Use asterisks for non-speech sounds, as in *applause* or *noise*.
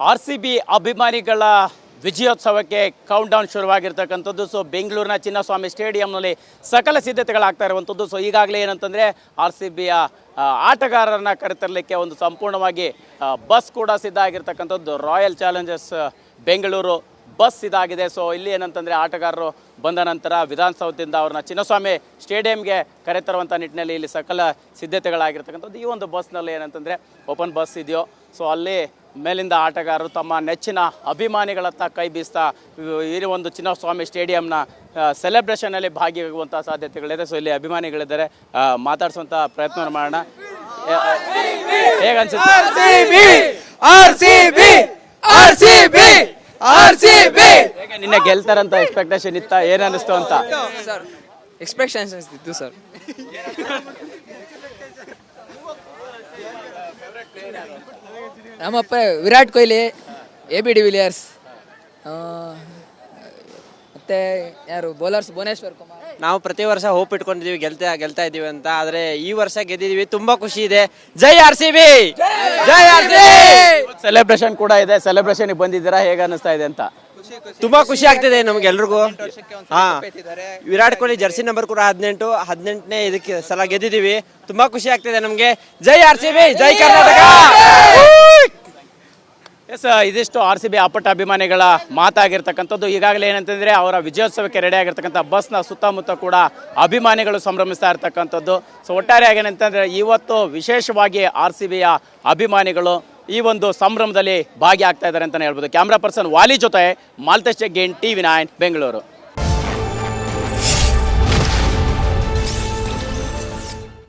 R C B ಅಭಿಮಾನಿಗಳ ವಿಜಯೋತ್ಸವಕ್ಕೆ count down ಶುರುವಾಗಿರ್ತಕ್ಕಂಥದ್ದು. ಸೊ ಬೆಂಗಳೂರಿನ ಚಿನ್ನಸ್ವಾಮಿ ಸ್ಟೇಡಿಯಂನಲ್ಲಿ ಸಕಲ ಸಿದ್ಧತೆಗಳಾಗ್ತಾ ಇರುವಂಥದ್ದು. ಸೊ ಈಗಾಗಲೇ ಏನಂತಂದರೆ ಆರ್ ಸಿ ಬಿಯ ಆಟಗಾರರನ್ನ ಕರೆತರಲಿಕ್ಕೆ ಒಂದು ಸಂಪೂರ್ಣವಾಗಿ ಬಸ್ ಕೂಡ ಸಿದ್ಧ ಆಗಿರ್ತಕ್ಕಂಥದ್ದು. ರಾಯಲ್ ಚಾಲೆಂಜರ್ಸ್ ಬೆಂಗಳೂರು ಬಸ್ ಇದಾಗಿದೆ ಸೊ ಇಲ್ಲಿ ಏನಂತಂದರೆ, ಆಟಗಾರರು ಬಂದ ನಂತರ ವಿಧಾನಸೌಧದಿಂದ ಅವ್ರನ್ನ ಚಿನ್ನಸ್ವಾಮಿ ಸ್ಟೇಡಿಯಂಗೆ ಕರೆತರುವಂಥ ನಿಟ್ಟಿನಲ್ಲಿ ಇಲ್ಲಿ ಸಕಲ ಸಿದ್ಧತೆಗಳಾಗಿರ್ತಕ್ಕಂಥದ್ದು. ಈ ಒಂದು ಬಸ್ನಲ್ಲಿ ಏನಂತಂದರೆ, ಓಪನ್ ಬಸ್ ಇದೆಯೋ, ಸೊ, ಅಲ್ಲಿ ಮೇಲಿಂದ ಆಟಗಾರರು ತಮ್ಮ ನೆಚ್ಚಿನ ಅಭಿಮಾನಿಗಳತ್ತ ಕೈ ಬೀಸ್ತಾ ಈ ಒಂದು ಚಿನ್ನಸ್ವಾಮಿ ಸ್ಟೇಡಿಯಂನ ಸೆಲೆಬ್ರೇಷನಲ್ಲಿ ಭಾಗಿಯಾಗುವಂಥ ಸಾಧ್ಯತೆಗಳಿದೆ. ಸೊ ಇಲ್ಲಿ ಅಭಿಮಾನಿಗಳಿದ್ದಾರೆ. ಮಾತಾಡಿಸುವಂಥ ಪ್ರಯತ್ನ ಮಾಡೋಣ. ಹೇಗೆ ನಿನ್ನೆ ಗೆಲ್ತಾರಂತ ಎಕ್ಸ್ಪೆಕ್ಟೇಷನ್ ಇತ್ತ? ಏನ್ ಅನಿಸ್ತು ಅಂತ? ಸರ್ ಎಕ್ಸ್ಪೆಕ್ಟೇಷನ್ಸ್ ಇತ್ತು ಸರ್. *laughs* ನಮ್ಮಪ್ಪ Virat Kohli A B de Villiers ಮತ್ತೆ ಯಾರು ಬೌಲರ್ಸ್ ಭುವನೇಶ್ವರ್ ಕುಮಾರ್. ನಾವು ಪ್ರತಿ ವರ್ಷ ಹೋಪ್ ಇಟ್ಕೊಂಡಿದೀವಿ ಗೆಲ್ತಾ ಗೆಲ್ತಾ ಇದೀವಿ ಅಂತ. ಆದ್ರೆ ಈ ವರ್ಷ ಗೆದ್ದಿದೀವಿ ತುಂಬಾ ಖುಷಿ ಇದೆ. ಜೈ ಆರ್ ಸಿ ಬಿ ಜೈ ಆರ್ ಸಿ ಸೆಲೆಬ್ರೇಷನ್ ಕೂಡ ಇದೆ. ಸೆಲೆಬ್ರೇಷನ್ ಬಂದಿದ್ದೀರಾ? ಹೇಗೆ ಅನಿಸ್ತಾ ಇದೆ ಅಂತ? ತುಂಬಾ ಖುಷಿ. ಆಗ್ತಿದೆ ನಮ್ಗೆ ಎಲ್ರಿಗೂ ಹಾ. ವಿರಾಟ್ ಕೊಹ್ಲಿ ಜರ್ಸಿ ನಂಬರ್ ಕೂಡ ಹದಿನೆಂಟು ಹದಿನೆಂಟನೇ ಇದಕ್ಕೆ ಸಲ ಗೆದ್ದಿದೀವಿ ತುಂಬಾ ಖುಷಿ ಆಗ್ತಿದೆ ನಮ್ಗೆ. ಜೈ ಆರ್ ಸಿ ಬಿ ಜೈ ಕರ್ನಾಟಕ! ಎಸ್ ಇದಿಷ್ಟು ಆರ್ ಸಿ ಬಿ ಅಪ್ಪಟ ಅಭಿಮಾನಿಗಳ ಮಾತಾಗಿರ್ತಕ್ಕಂಥದ್ದು. ಈಗಾಗಲೇ ಏನಂತಂದರೆ ಅವರ ವಿಜಯೋತ್ಸವಕ್ಕೆ ರೆಡಿ ಆಗಿರ್ತಕ್ಕಂಥ ಬಸ್ನ ಸುತ್ತಮುತ್ತ ಕೂಡ ಅಭಿಮಾನಿಗಳು ಸಂಭ್ರಮಿಸ್ತಾ ಇರ್ತಕ್ಕಂಥದ್ದು. ಸೊ ಒಟ್ಟಾರೆಯಾಗಿ ಏನಂತಂದರೆ ಇವತ್ತು ವಿಶೇಷವಾಗಿ ಆರ್ ಸಿ ಬಿಯ ಅಭಿಮಾನಿಗಳು ಈ ಒಂದು ಸಂಭ್ರಮದಲ್ಲಿ ಭಾಗಿಯಾಗ್ತಾ ಇದ್ದಾರೆ ಅಂತಲೇ ಹೇಳ್ಬೋದು. ಕ್ಯಾಮ್ರಾ ಪರ್ಸನ್ ವಾಲಿ ಜೊತೆ Maltesh Jaggen T V nine Bengaluru.